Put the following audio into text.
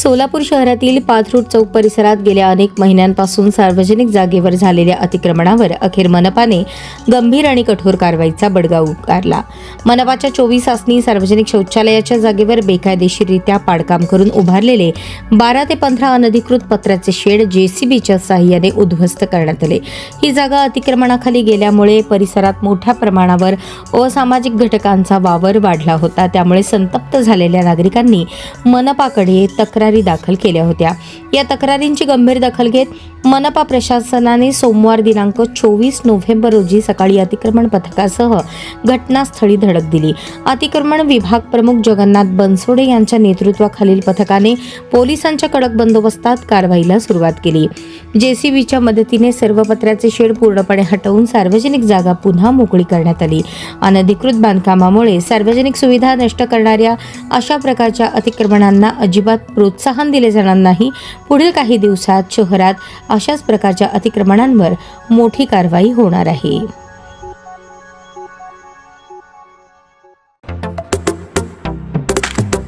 सोलापूर शहरातील पाथरूट चौक परिसरात गेल्या अनेक महिन्यांपासून सार्वजनिक जागेवर झालेल्या अतिक्रमणावर अखेर मनपाने गंभीर आणि कठोर कारवाईचा बडगा उगारला. मनपाच्या चोवीस आसनी सार्वजनिक शौचालयाच्या जागेवर बेकायदेशीररित्या पाडकाम करून उभारलेले बारा ते पंधरा अनधिकृत पत्राचे शेड जेसीबीच्या सहाय्याने उद्ध्वस्त करण्यात आले. ही जागा अतिक्रमणाखाली गेल्यामुळे परिसरात मोठ्या प्रमाणावर असामाजिक घटकांचा वावर वाढला होता. त्यामुळे संतप्त झालेल्या नागरिकांनी मनपाकडे तक्रार दाखल केल्या होत्या. या तक्रारींची गंभीर दखल घेत मनपा प्रशासनाने सोमवार दिनांक चोवीस नोव्हेंबर रोजी सकाळी अतिक्रमण पथकासह घटनास्थळी धडक दिली. अतिक्रमण विभाग प्रमुख जगन्नाथ बनसोडे यांच्या नेतृत्वाखालील पथकाने पोलिसांच्या कडक बंदोबस्तात कारवाईला सुरुवात केली. जेसीबीच्या मदतीने सर्व पत्र्याचे शेड पूर्णपणे हटवून सार्वजनिक जागा पुन्हा मोकळी करण्यात आली. अनधिकृत बांधकामामुळे सार्वजनिक सुविधा नष्ट करणाऱ्या अशा प्रकारच्या अतिक्रमणांना अजिबात प्रोत्साहन दिले जाणार नाही. पुढील काही दिवसात शहरात अशाच प्रकारच्या अतिक्रमणांवर मोठी कारवाई होणार आहे.